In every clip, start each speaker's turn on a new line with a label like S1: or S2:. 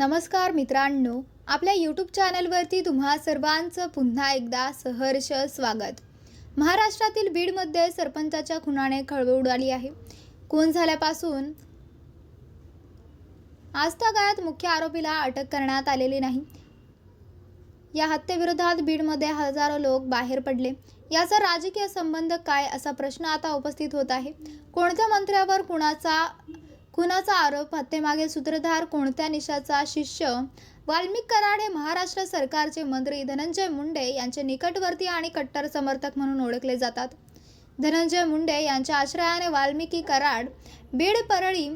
S1: नमस्कार मित्रांनो आपल्या यूट्यूब चॅनलवरती तुम्हा सर्वांचं पुन्हा एकदा सहर्ष स्वागत. महाराष्ट्रातील बीडमध्ये सरपंचाच्या खुनाने खळबळ उडाली आहे. खून झाल्यापासून आजतागायत मुख्य आरोपीला अटक करण्यात आलेली नाही. या हत्येविरोधात बीडमध्ये हजारो लोक बाहेर पडले. याचा राजकीय संबंध काय असा प्रश्न आता उपस्थित होत आहे. कोणत्या मंत्र्यावर कुणाचा खुनाचा आरोप हत्येमागे सूत्रधार कोणत्या निशाचा शिष्य? वाल्मिक कराड हे महाराष्ट्र सरकारचे मंत्री. धनंजय मुंडे यांचे निकटवर्ती आणि कट्टर समर्थक म्हणून ओळखले जातात. धनंजय मुंडे यांच्या आश्रयाने वाल्मिकी कराड बीड परळी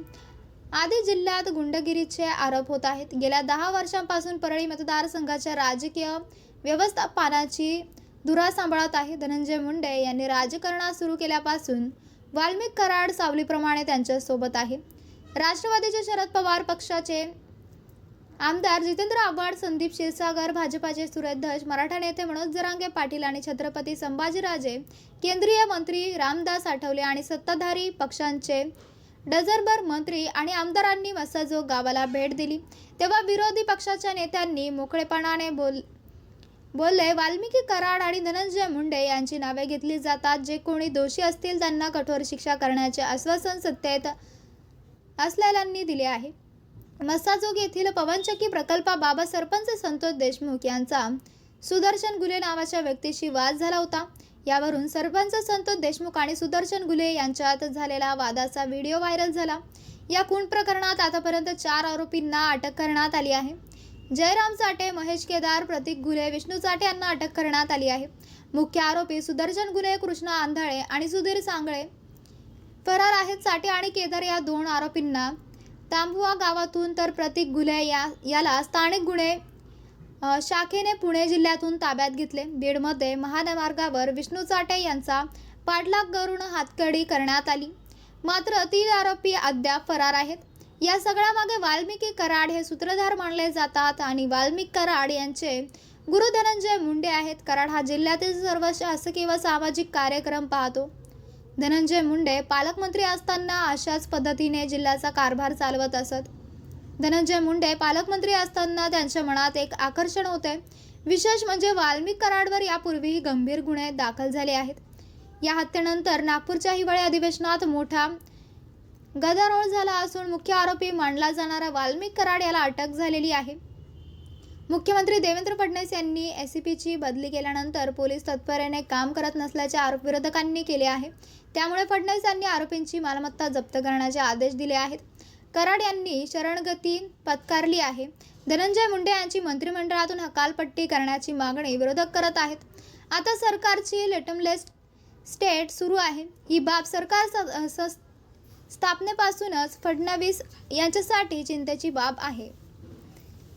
S1: आदी जिल्ह्यात गुंडगिरीचे आरोप होत आहेत. गेल्या दहा वर्षांपासून परळी मतदारसंघाच्या राजकीय व्यवस्थापनाची धुरा सांभाळत आहे. धनंजय मुंडे यांनी राजकारणात सुरू केल्यापासून वाल्मिक कराड सावलीप्रमाणे त्यांच्यासोबत आहे. राष्ट्रवादीचे शरद पवार पक्षाचे आमदार जितेंद्र आव्हाड संदीप क्षीरसागर भाजपाचे सुरेश मराठा नेते मनोज जरांगे पाटील आणि छत्रपती संभाजीराजे केंद्रीय मंत्री रामदास आठवले आणि सत्ताधारी पक्षांचे डझरभर मंत्री आणि आमदारांनी मसाजोग गावाला भेट दिली. तेव्हा विरोधी पक्षाच्या नेत्यांनी मोकळेपणाने बोल बोलले वाल्मिकी कराड आणि धनंजय मुंडे यांची नावे घेतली जातात. जे कोणी दोषी असतील त्यांना कठोर शिक्षा करण्याचे आश्वासन सत्तेत असलेल्यांनी दिले आहे. मस्साजोग येथील पवनचक्की प्रकल्पाबाबत सरपंच संतोष देशमुख यांचा सुदर्शन गुले नावाच्या व्यक्तीशी वाद झाला होता. यावरून सरपंच संतोष देशमुख आणि सुदर्शन गुले यांच्यात झालेला वादाचा व्हिडिओ व्हायरल झाला. या खून प्रकरणात आतापर्यंत चार आरोपींना अटक करण्यात आली आहे. जयराम चाटे महेश केदार प्रतीक गुले विष्णू चाटे यांना अटक करण्यात आली आहे. मुख्य आरोपी सुदर्शन गुले कृष्णा आंधळे आणि सुधीर सांगळे फरार आहेत साठे आणि केदार या दोन आरोपींना. तांबुआ गावातून तर प्रतीक गुले या याला स्थानिक गुन्हे शाखेने पुणे जिल्ह्यातून ताब्यात घेतले. बीडमध्ये महामार्गावर विष्णू चाटे यांचा पाठलाग करून हातकडी करण्यात आली. मात्र तीन आरोपी अद्याप फरार आहेत. या सगळ्यामागे वाल्मिकी कराड हे सूत्रधार मानले जातात आणि वाल्मिक कराड यांचे गुरु धनंजय मुंडे आहेत. कराड हा जिल्ह्यातील सर्व शासकीय व सामाजिक कार्यक्रम पाहतो. धनंजय मुंडे पालकमंत्री असताना अशाच पद्धतीने जिल्ह्याचा कारभार चालवत असत. धनंजय मुंडे पालकमंत्री असताना त्यांच्या मनात एक आकर्षण होते. विशेष म्हणजे वाल्मिक कराडवर यापूर्वीही गंभीर गुन्हे दाखल झाले आहेत. या हत्येनंतर नागपूरच्या हिवाळी अधिवेशनात मोठा गदारोळ झाला असून मुख्य आरोपी मानला जाणारा वाल्मिक कराड याला अटक झालेली आहे. मुख्यमंत्री देवेंद्र फडणवीस यांनी एस पीची बदली केल्यानंतर पोलीस तत्परेने काम करत नसल्याचे आरोप विरोधकांनी केले आहे. त्यामुळे फडणवीस यांनी आरोपींची मालमत्ता जप्त करण्याचे आदेश दिले आहेत. कराड यांनी शरणगती पत्कारली आहे. धनंजय मुंडे यांची मंत्रिमंडळातून हकालपट्टी करण्याची मागणी विरोधक करत आहेत. आता सरकारची लेटमलेस स्टेट सुरू आहे. ही बाब सरकार स- स्थापनेपासूनच फडणवीस यांच्यासाठी चिंतेची बाब आहे.